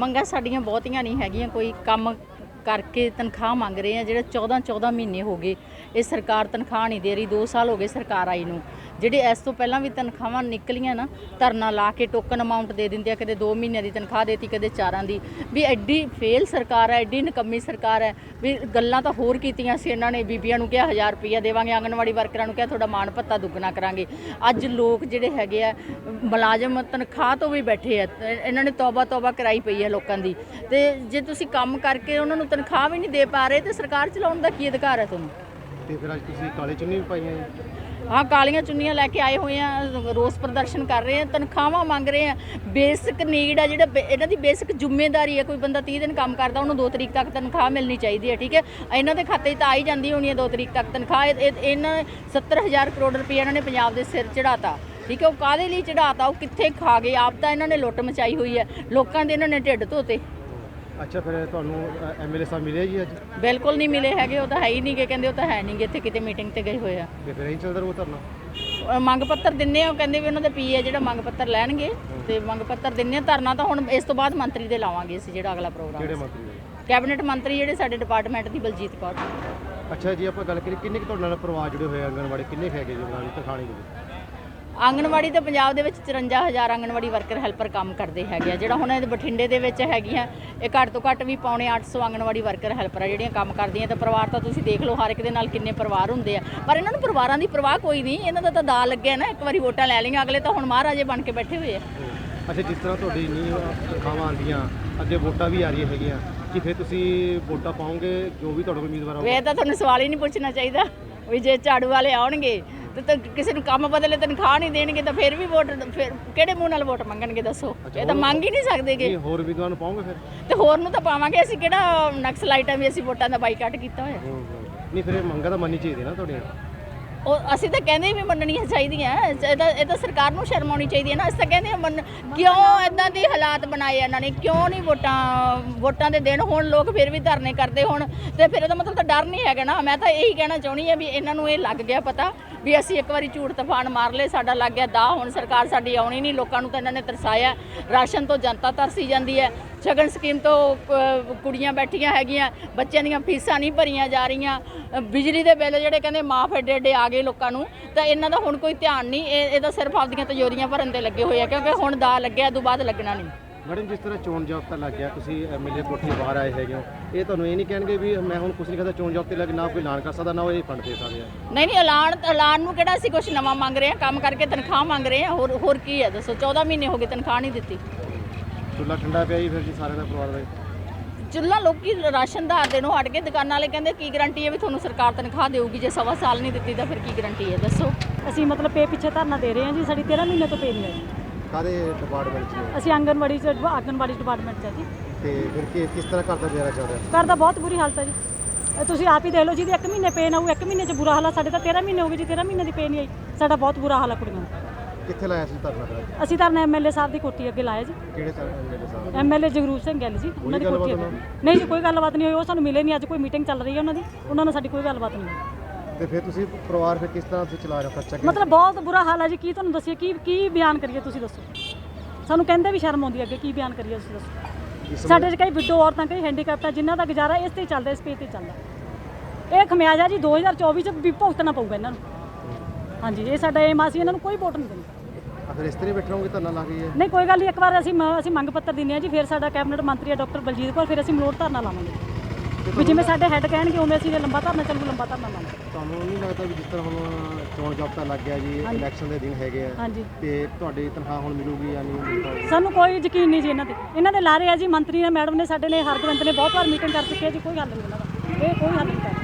ਮੰਗਾਂ ਸਾਡੀਆਂ ਬਹੁਤੀਆਂ ਨਹੀਂ ਹੈਗੀਆਂ, ਕੋਈ ਕੰਮ ਕਰਕੇ ਤਨਖਾਹ ਮੰਗ ਰਹੇ ਆ, ਜਿਹੜੇ 14 14 ਮਹੀਨੇ ਹੋ ਗਏ, ਇਹ ਸਰਕਾਰ ਤਨਖਾਹ ਨਹੀਂ ਦੇ ਰਹੀ 2 ਸਾਲ ਹੋ ਗਏ ਸਰਕਾਰ ਆਈ ਨੂੰ। ਜਿਹੜੇ ਇਸ ਤੋਂ ਪਹਿਲਾਂ ਵੀ ਤਨਖਾਹਾਂ ਨਿਕਲੀਆਂ ਨਾ, ਧਰਨਾ ਲਾ ਕੇ ਟੋਕਨ ਅਮਾਉਂਟ ਦੇ ਦਿੰਦੇ ਆ, ਕਦੇ 2 ਮਹੀਨਿਆਂ ਦੀ ਤਨਖਾਹ ਦੇਤੀ, ਕਦੇ ਚਾਰਾਂ ਦੀ। ਵੀ ਐਡੀ ਫੇਲ ਸਰਕਾਰ ਹੈ, ਐਡੀ ਨਕੰਮੀ ਸਰਕਾਰ ਹੈ, ਵੀ ਗੱਲਾਂ ਤਾਂ ਹੋਰ ਕੀਤੀਆਂ ਸੀ ਇਹਨਾਂ ਨੇ, ਬੀਬੀਆਂ ਨੂੰ ਕਿਹਾ 1000 ਰੁਪਈਆ ਦੇਵਾਂਗੇ, ਆਂਗਣਵਾੜੀ ਵਰਕਰਾਂ ਨੂੰ ਕਿਹਾ, ਤੁਹਾਡਾ ਮਾਣ ਭੱਤਾ ਦੁੱਗਣਾ ਕਰਾਂਗੇ। ਅੱਜ ਲੋਕ ਜਿਹੜੇ ਹੈਗੇ ਆ, ਮੁਲਾਜ਼ਮ ਤਨਖਾਹ ਤੋਂ ਵੀ ਬੈਠੇ ਆ ਇਹਨਾਂ ਨੇ ਤੌਬਾ ਤੌਬਾ ਕਰਾਈ ਪਈ ਹੈ ਲੋਕਾਂ ਦੀ। ਤੇ ਜੇ ਤੁਸੀਂ ਕੰਮ ਕਰਕੇ ਉਹਨਾਂ ਨੂੰ ਤਨਖਾਹ ਵੀ ਨਹੀਂ ਦੇ ਪਾ ਰਹੇ, ਤੇ ਸਰਕਾਰ ਚਲਾਉਣ ਦਾ ਕੀ ਅਧਿਕਾਰ ਹੈ ਤੁਹਾਨੂੰ? ਤੇ ਫਿਰ ਅੱਜ ਤੁਸੀਂ ਕਾਲੇ ਚੁੰਨੀ ਵੀ ਪਾਈਆਂ ਜੀ। ਹਾਂ, ਕਾਲੀਆਂ ਚੁੰਨੀਆਂ ਲੈ ਕੇ ਆਏ ਹੋਏ ਆ, ਰੋਸ ਪ੍ਰਦਰਸ਼ਨ ਕਰ ਰਹੇ ਆ, ਤਨਖਾਹਾਂ ਮੰਗ ਰਹੇ ਆ। ਬੇਸਿਕ ਨੀਡ ਆ ਜਿਹੜਾ, ਬੇ- ਇਹਨਾਂ ਦੀ ਬੇਸਿਕ ਜ਼ਿੰਮੇਵਾਰੀ ਹੈ ਕੋਈ ਬੰਦਾ 30 ਦਿਨ ਕੰਮ ਕਰਦਾ, ਉਹਨੂੰ 2 ਤਰੀਕ ਤੱਕ ਤਨਖਾਹ ਮਿਲਣੀ ਚਾਹੀਦੀ ਹੈ ਠੀਕ ਹੈ? ਇਹਨਾਂ ਦੇ ਖਾਤੇ 'ਚ ਤਾਂ ਆ ਹੀ ਜਾਂਦੀ ਹੋਣੀ ਹੈ 2 ਤਰੀਕ ਤੱਕ ਤਨਖਾਹ। ਇਹ- ਇਹ- ਇਹਨਾਂ ਨੇ 70000 ਕਰੋੜ ਰੁਪਏ ਇਹਨਾਂ ਨੇ ਪੰਜਾਬ ਦੇ ਸਿਰ ਚੜਾਤਾ ਠੀਕ ਹੈ? ਉਹ ਕਾਦੇ ਲਈ ਚੜਾਤਾ ਉਹ ਕਿੱਥੇ ਖਾ ਗਏ? ਆਪ ਤਾਂ ਇਹਨਾਂ ਨੇ ਲੁੱਟ ਮਚਾਈ ਹੋਈ ਹੈ। ਲੋਕਾਂ ਦੇ ਇਹਨਾਂ ਨੇ ਢਿੱਡ ਧੋਤੇ। ਅੱਛਾ ਫਿਰ ਤੁਹਾਨੂੰ ਐਮਐਲਏ ਸਾਹਿਬ ਮਿਲੇ ਜੀ ਅੱਜ? ਬਿਲਕੁਲ ਨਹੀਂ ਮਿਲੇ ਹੈਗੇ ਉਹ ਤਾਂ ਹੈ ਹੀ ਨਹੀਂਗੇ ਕਹਿੰਦੇ ਉਹ ਤਾਂ ਹੈ ਨਹੀਂਗੇ ਇੱਥੇ ਕਿਤੇ ਮੀਟਿੰਗ ਤੇ ਗਏ ਹੋਏ ਆ। ਤੇ ਫਿਰ ਇਹੀ ਚੱਲਦਾ ਰਹੂ ਧਰਨਾ? ਮੰਗ ਪੱਤਰ ਦਿੰਨੇ ਆ ਉਹ ਕਹਿੰਦੇ ਵੀ ਉਹਨਾਂ ਦੇ ਪੀਏ ਜਿਹੜਾ ਮੰਗ ਪੱਤਰ ਲੈਣਗੇ ਤੇ ਮੰਗ ਪੱਤਰ ਦਿੰਨੇ ਆ ਧਰਨਾ ਤਾਂ ਹੁਣ ਇਸ ਤੋਂ ਬਾਅਦ ਮੰਤਰੀ ਦੇ ਲਾਵਾਂਗੇ ਅਸੀਂ ਜਿਹੜਾ ਅਗਲਾ ਕਿਹੜੇ ਪ੍ਰੋਗਰਾਮ ਮੰਤਰੀ ਨੇ ਕੈਬਨਿਟ ਮੰਤਰੀ ਜਿਹੜੇ ਸਾਡੇ ਡਿਪਾਰਟਮੈਂਟ ਦੀ ਬਲਜੀਤ ਕੌਰ। ਅੱਛਾ ਜੀ ਆਪਾਂ ਗੱਲ ਕਰੀਏ ਕਿੰਨੇ ਕੁ ਤੁਹਾਡੇ ਨਾਲ ਪਰਿਵਾਰ ਜੁੜੇ ਹੋਏ ਆ ਆਂਗਣਵਾੜੀ ਕਿੰਨੇ ਕੁ ਹੈਗੇ ਜੀ ਦੀ ਤਖਾਣੀ ਦੇ ਆਂਗਣਵਾੜੀ ਤੇ ਪੰਜਾਬ ਦੇ ਵਿੱਚ 54000 ਆਂਗਣਵਾੜੀ ਵਰਕਰ ਹੈਲਪਰ ਕੰਮ ਕਰਦੇ ਹੈਗੇ ਆ। ਜਿਹੜਾ ਹੁਣ ਇਹ ਬਠਿੰਡੇ ਦੇ ਵਿੱਚ ਹੈਗੀਆਂ ਇਹ ਘੱਟ ਤੋਂ ਘੱਟ ਵੀ ਪੌਣੇ 800 ਆਂਗਣਵਾੜੀ ਵਰਕਰ ਹੈਲਪਰ ਆ ਜਿਹੜੀਆਂ ਕੰਮ ਕਰਦੀਆਂ। ਤੇ ਪਰਿਵਾਰ ਤਾਂ ਤੁਸੀਂ ਦੇਖ ਲਓ ਹਰ ਇੱਕ ਦੇ ਨਾਲ ਕਿੰਨੇ ਪਰਿਵਾਰ ਹੁੰਦੇ ਆ। ਪਰ ਇਹਨਾਂ ਨੂੰ ਪਰਿਵਾਰਾਂ ਦੀ ਪਰਵਾਹ ਕੋਈ ਨਹੀਂ। ਇਹਨਾਂ ਦਾ ਤਾਂ ਦਾ ਲੱਗਿਆ ਨਾ ਇੱਕ ਵਾਰੀ ਵੋਟਾਂ ਲੈ ਲਈਆਂ ਅਗਲੇ ਤਾਂ ਹੁਣ ਮਹਾਰਾਜੇ ਬਣ ਕੇ ਬੈਠੇ ਹੋਏ ਆ। ਅੱਛਾ ਜਿਸ ਤਰ੍ਹਾਂ ਤੁਹਾਡੀ ਨਹੀਂ ਤਨਖਾਹਾਂ ਆਉਂਦੀਆਂ ਅੱਗੇ ਵੋਟਾਂ ਵੀ ਆ ਰਹੀਆਂ ਹੈਗੀਆਂ ਕਿ ਫਿਰ ਤੁਸੀਂ ਵੋਟਾਂ ਪਾਓਗੇ? ਜੋ ਵੀ ਤੁਹਾਡੇ ਕੋਲ ਉਮੀਦਵਾਰ ਵੇ ਹੋਊਗਾ ਤਾਂ ਤੁਹਾਨੂੰ ਸਵਾਲ ਹੀ ਨਹੀਂ ਪੁੱਛਣਾ ਚਾਹੀਦਾ ਵੀ ਜੇ ਝਾੜੂ ਵਾਲੇ ਆਉਣਗੇ ਤੇ ਤਾਂ ਕਿਸੇ ਨੂੰ ਕੰਮ ਬਦਲੇ ਤਨਖਾਹ ਨਹੀਂ ਦੇਣਗੇ ਤਾਂ ਫਿਰ ਵੀ ਵੋਟ ਫਿਰ ਕਿਹੜੇ ਮੂੰਹ ਨਾਲ ਵੋਟ ਮੰਗਣਗੇ ਦੱਸੋ? ਇਹ ਤਾਂ ਮੰਗ ਹੀ ਨਹੀਂ ਸਕਦੇਗੇ ਨਹੀਂ ਹੋਰ ਉਮੀਦਵਾਰ ਨੂੰ ਪਾਓਗੇ ਫਿਰ? ਤੇ ਹੋਰ ਨੂੰ ਤਾਂ ਪਾਵਾਂਗੇ ਅਸੀਂ ਕਿਹੜਾ ਨਕਸਲਾਈਟਾਂ ਵੀ ਅਸੀਂ ਵੋਟਾਂ ਦਾ ਬਾਈਕਾਟ ਕੀਤਾ ਹੋਇਆ? ਨਹੀਂ ਫਿਰ ਇਹ ਮੰਗਾਂ ਤਾਂ ਮੰਨਣੀ ਚਾਹੀਦੀ ਨਾ ਤੁਹਾਡੀਆਂ। ਉਹ ਅਸੀਂ ਤਾਂ ਕਹਿੰਦੇ ਵੀ ਮੰਨਣੀਆਂ ਚਾਹੀਦੀਆਂ ਇਹ ਤਾਂ ਇਹ ਤਾਂ ਸਰਕਾਰ ਨੂੰ ਸ਼ਰਮ ਆਉਣੀ ਚਾਹੀਦੀ ਹੈ ਨਾ ਅਸੀਂ ਤਾਂ ਕਹਿੰਦੇ ਹਾਂ ਮੰਨ ਕਿਉਂ ਇਦਾਂ ਦੇ ਹਾਲਾਤ ਬਣਾਏ ਇਹਨਾਂ ਨੇ? ਕਿਉਂ ਨਹੀਂ ਵੋਟਾਂ ਵੋਟਾਂ ਦੇ ਦਿਨ ਹੁਣ ਲੋਕ ਫਿਰ ਵੀ ਧਰਨੇ ਕਰਦੇ ਹੁਣ? ਤੇ ਫਿਰ ਇਹਦਾ ਮਤਲਬ ਤਾਂ ਡਰ ਨਹੀਂ ਹੈਗਾ ਨਾ। ਮੈਂ ਤਾਂ ਇਹੀ ਕਹਿਣਾ ਚਾਹੁੰਦੀ ਹਾਂ ਵੀ ਇਹਨਾਂ ਨੂੰ ਇਹ ਲੱਗ ਗਿਆ ਪਤਾ ਵੀ ਅਸੀਂ ਇੱਕ ਵਾਰੀ ਝੂਠ ਤੂਫਾਨ ਮਾਰ ਲਏ, ਸਾਡਾ ਲੱਗ ਗਿਆ ਦਾ ਹੁਣ ਸਰਕਾਰ ਸਾਡੀ ਆਉਣੀ ਨਹੀਂ, ਲੋਕਾਂ ਨੂੰ ਤਾਂ ਇਹਨਾਂ ਨੇ ਤਰਸਾਇਆ ਰਾਸ਼ਨ ਤੋਂ ਜਨਤਾ ਤਰਸੀ ਜਾਂਦੀ ਹੈ। ਸ਼ਗਨ ਸਕੀਮ ਤੋਂ ਕੁੜੀਆਂ ਬੈਠੀਆਂ ਹੈਗੀਆਂ, ਬੱਚਿਆਂ ਦੀਆਂ ਫੀਸਾਂ ਨਹੀਂ ਭਰੀਆਂ ਜਾ ਰਹੀਆਂ ਬਿਜਲੀ ਦੇ ਬਿੱਲ ਜਿਹੜੇ ਕਹਿੰਦੇ ਮਾਫ ਏਡੇ ਏਡੇ ਆ ਗਏ ਲੋਕਾਂ ਨੂੰ, ਤਾਂ ਇਹਨਾਂ ਦਾ ਹੁਣ ਕੋਈ ਧਿਆਨ ਨਹੀਂ, ਇਹ ਇਹਦਾ ਸਿਰਫ ਆਪਦੀਆਂ ਤਜੋਰੀਆਂ ਭਰਨ ਤੇ ਲੱਗੇ ਹੋਏ ਆ, ਕਿਉਂਕਿ ਹੁਣ ਦਾ ਲੱਗਿਆ, ਇਹ ਤੋਂ ਬਾਅਦ ਲੱਗਣਾ ਨਹੀਂ। ਮੈਡਮ ਜਿਸ ਤਰ੍ਹਾਂ ਚੋਣ ਜਾਬਤਾ ਲੱਗ ਗਿਆ ਤੁਸੀਂ ਐਮਐਲਏ ਕੋਠੀ ਬਾਹਰ ਆਏ ਹੈਗੇ ਹੋ ਇਹ ਤੁਹਾਨੂੰ ਇਹ ਨਹੀਂ ਕਹਿਣਗੇ ਵੀ ਮੈਂ ਹੁਣ ਕੁਝ ਨਹੀਂ ਕਰਦਾ ਚੋਣ ਜਾਬਤੇ ਲੱਗ ਨਾ ਕੋਈ ਐਲਾਨ ਕਰ ਸਕਦਾ ਨਾ ਉਹ ਇਹ ਫੰਡ ਦੇ ਸਕਦੇ ਆ। ਨਹੀਂ ਨਹੀਂ ਐਲਾਨ ਐਲਾਨ ਨੂੰ ਕਿਹੜਾ ਅਸੀਂ ਕੁਝ ਨਵਾਂ ਮੰਗ ਰਹੇ ਹਾਂ ਕੰਮ ਕਰਕੇ ਤਨਖਾਹ ਮੰਗ ਰਹੇ ਹਾਂ ਹੋਰ ਹੋਰ ਕੀ ਹੈ ਦੱਸੋ 14 ਮਹੀਨੇ ਹੋ ਗਏ ਤਨਖਾਹ ਨਹੀਂ ਦਿੱਤੀ। ਚੁੱਲਾ ਠੰਡਾ ਪਿਆ ਜੀ ਫਿਰ ਜੀ ਸਾਰਿਆਂ ਦਾ ਪਰਿਵਾਰ ਦਾ। ਚੁੱਲ੍ਹਾ ਲੋਕੀ ਰਾਸ਼ਨ ਦਾ ਦੇਣੋਂ ਹਟ ਕੇ ਦੁਕਾਨਾਂ ਵਾਲੇ ਕਹਿੰਦੇ ਕੀ ਗਾਰੰਟੀ ਹੈ ਵੀ ਤੁਹਾਨੂੰ ਸਰਕਾਰ ਤਨਖਾਹ ਦੇਊਗੀ ਜੇ ਸਵਾ ਸਾਲ ਨਹੀਂ ਦਿੱਤੀ ਤਾਂ ਫਿਰ ਕੀ ਗਾਰੰਟੀ ਹੈ ਦੱਸੋ। ਅਸੀਂ ਮਤਲਬ ਪੇ ਪਿੱਛੇ ਧਰਨਾ ਦੇ ਰਹੇ ਹਾਂ ਜੀ ਸਾਡੀ 13 ਮਹੀਨੇ ਤੋਂ ਪੇ ਨਹੀਂ ਆਈ ਕਾਦੇ ਡਿਪਾਰਟਮੈਂਟ 'ਚ ਨੇ? ਅਸੀਂ ਆਂਗਨਵਾੜੀ ਚ ਆਂਗਨਵਾੜੀ ਡਿਪਾਰਟਮੈਂਟ ਚ ਜੀ। ਤੇ ਫਿਰ ਕੀ ਕਿਸ ਤਰ੍ਹਾਂ ਘਰ ਦਾ ਗੁਜ਼ਾਰਾ ਚੱਲ ਰਿਹਾ? ਘਰ ਦਾ ਬਹੁਤ ਬੁਰੀ ਹਾਲਤ ਹੈ ਜੀ। ਇਹ ਤੁਸੀਂ ਆਪ ਹੀ ਦੇਖ ਲਓ ਜਿਹਦੀ 1 ਮਹੀਨੇ ਪੇ ਨਾ ਹੋਊ 1 ਮਹੀਨੇ ਚ ਬੁਰਾ ਹਾਲ ਆ ਸਾਡੇ ਤਾਂ 13 ਮਹੀਨੇ ਹੋ ਗਏ ਜੀ 13 ਮਹੀਨੇ ਦੀ ਪੇ ਨਹੀਂ ਆਈ। ਸਾਡਾ ਬਹੁਤ ਬੁਰਾ ਹਾਲ ਆ ਕੁੜੀਆਂ ਦਾ। ਕਿੱਥੇ ਲਾਇਆ ਸੀ ਧਰਨਾ ਫਿਰ? ਅਸੀਂ ਧਰਨਾ ਐਮਐਲਏ ਸਾਹਿਬ ਦੀ ਕੋਠੀ ਅੱਗੇ ਲਾਇਆ ਜੀ। ਕਿਹੜੇ ਸਰ ਐਮਐਲਏ ਸਾਹਿਬ ਐਮਐਲਏ ਜਗਰੂਪ ਸਿੰਘ ਗਿੱਲ ਜੀ ਉਹਨਾਂ ਦੀ ਕੋਠੀ ਅੱਗੇ। ਨਹੀਂ ਜੀ ਕੋਈ ਗੱਲਬਾਤ ਨਹੀਂ ਹੋਈ ਉਹ ਸਾਨੂੰ ਮਿਲੇ ਨਹੀਂ ਅੱਜ ਕੋਈ ਮੀਟਿੰਗ ਚੱਲ ਰਹੀ ਹੈ ਉਹਨਾਂ ਦੀ। ਉਹਨਾਂ ਨਾਲ ਸਾਡੀ ਕੋਈ ਗੱਲਬਾਤ ਨਹੀਂ ਹੋਈ। ਤੇ ਫਿਰ ਤੁਸੀਂ ਪਰਿਵਾਰ ਫਿਰ ਕਿਸ ਤਰ੍ਹਾਂ ਤੁਸੀਂ ਚਲਾ ਰਹੇ ਹੋ ਖਰਚਾ ਕਿਵੇਂ? ਮਤਲਬ ਬਹੁਤ ਬੁਰਾ ਹਾਲ ਹੈ ਜੀ ਕੀ ਤੁਹਾਨੂੰ ਦੱਸੀਏ ਕੀ ਕੀ ਬਿਆਨ ਕਰੀਏ ਤੁਸੀਂ ਦੱਸੋ? ਸਾਨੂੰ ਕਹਿੰਦੇ ਵੀ ਸ਼ਰਮ ਆਉਂਦੀ ਹੈ ਅੱਗੇ ਕੀ ਬਿਆਨ ਕਰੀਏ ਤੁਸੀਂ ਦੱਸੋ? ਇਸ ਸਾਡੇ 'ਚ ਕਈ ਵਿਡੋ ਔਰਤਾਂ ਕਈ ਹੈਂਡੀਕੈਪਟ ਆ ਜਿਨ੍ਹਾਂ ਦਾ ਗੁਜ਼ਾਰਾ ਇਸ ਤੇ ਹੀ ਚੱਲਦਾ ਇਸ ਪੇ ਤੇ ਹੀ ਚੱਲਦਾ। ਇਹ ਖਮਿਆਜਾ ਜੀ 2024 ਚ ਵੀ ਭੁਗਤਣਾ ਪਊਗਾ ਇਹਨਾਂ ਨੂੰ। ਹਾਂਜੀ ਇਹ ਸਾਡਾ ਏਮ ਆ ਸੀ ਇਹਨਾਂ ਨੂੰ ਕੋਈ ਵੋਟ ਨਹੀਂ ਦੇਣੀ ਅਗਰ ਇਸ ਤਰ੍ਹਾਂ ਹੀ ਬੈਠੇ ਰਹੋਗੇ ਧਰਨਾ ਲਾ ਕੇ ਨਹੀਂ ਕੋਈ ਗੱਲ ਨਹੀਂ ਇੱਕ ਵਾਰ ਅਸੀਂ ਮ- ਅਸੀਂ ਮੰਗ ਪੱਤਰ ਦਿੰਦੇ ਹਾਂ ਜੀ ਫਿਰ ਸਾਡਾ ਕੈਬਨਿਟ ਮੰਤਰੀ ਹੈ ਡਾਕਟਰ ਬਲਜੀਤ ਕੌਰ ਫਿਰ ਅਸੀਂ ਮਲੋਟ ਧਰਨਾ ਲਾਵਾਂਗੇ। ਵੀ ਜਿਵੇਂ ਸਾਡੇ ਹੈੱਡ ਕਹਿਣਗੇ ਉਵੇਂ ਅਸੀਂ ਜੇ ਲੰਬਾ ਧਰਨਾ ਚੱਲੂ ਲੰਬਾ ਧਰਨਾ ਲਾਵਾਂਗੇ ਤੁਹਾਨੂੰ ਨਹੀਂ ਲੱਗਦਾ ਵੀ ਜਿਸ ਤਰ੍ਹਾਂ ਹੁਣ ਚੋਣ ਜਾਬਤਾ ਲੱਗ ਗਿਆ ਜੀ ਇਲੈਕਸ਼ਨ ਦੇ ਦਿਨ ਹੈਗੇ ਆ। ਹਾਂਜੀ। ਤੇ ਤੁਹਾਡੀ ਤਨਖਾਹ ਹੁਣ ਮਿਲੂਗੀ ਜਾਂ ਨਹੀਂ ਮਿਲੂਗੀ? ਸਾਨੂੰ ਕੋਈ ਯਕੀਨ ਨਹੀਂ ਜੀ ਇਹਨਾਂ ਤੇ। ਇਹਨਾਂ ਦੇ ਲਾਰੇ ਆ ਜੀ ਮੰਤਰੀ ਨੇ ਮੈਡਮ ਨੇ ਸਾਡੇ ਨੇ ਹਰਗਵੰਤ ਨੇ ਬਹੁਤ ਵਾਰ ਮੀਟਿੰਗ ਕਰ ਚੁੱਕੇ ਆ ਜੀ ਕੋਈ ਹੱਲ ਨਹੀਂ ਇਹਨਾਂ ਦਾ। ਇਹ ਕੋਈ ਹੱਲ ਨਹੀਂ ਕਰ ਰਹੇ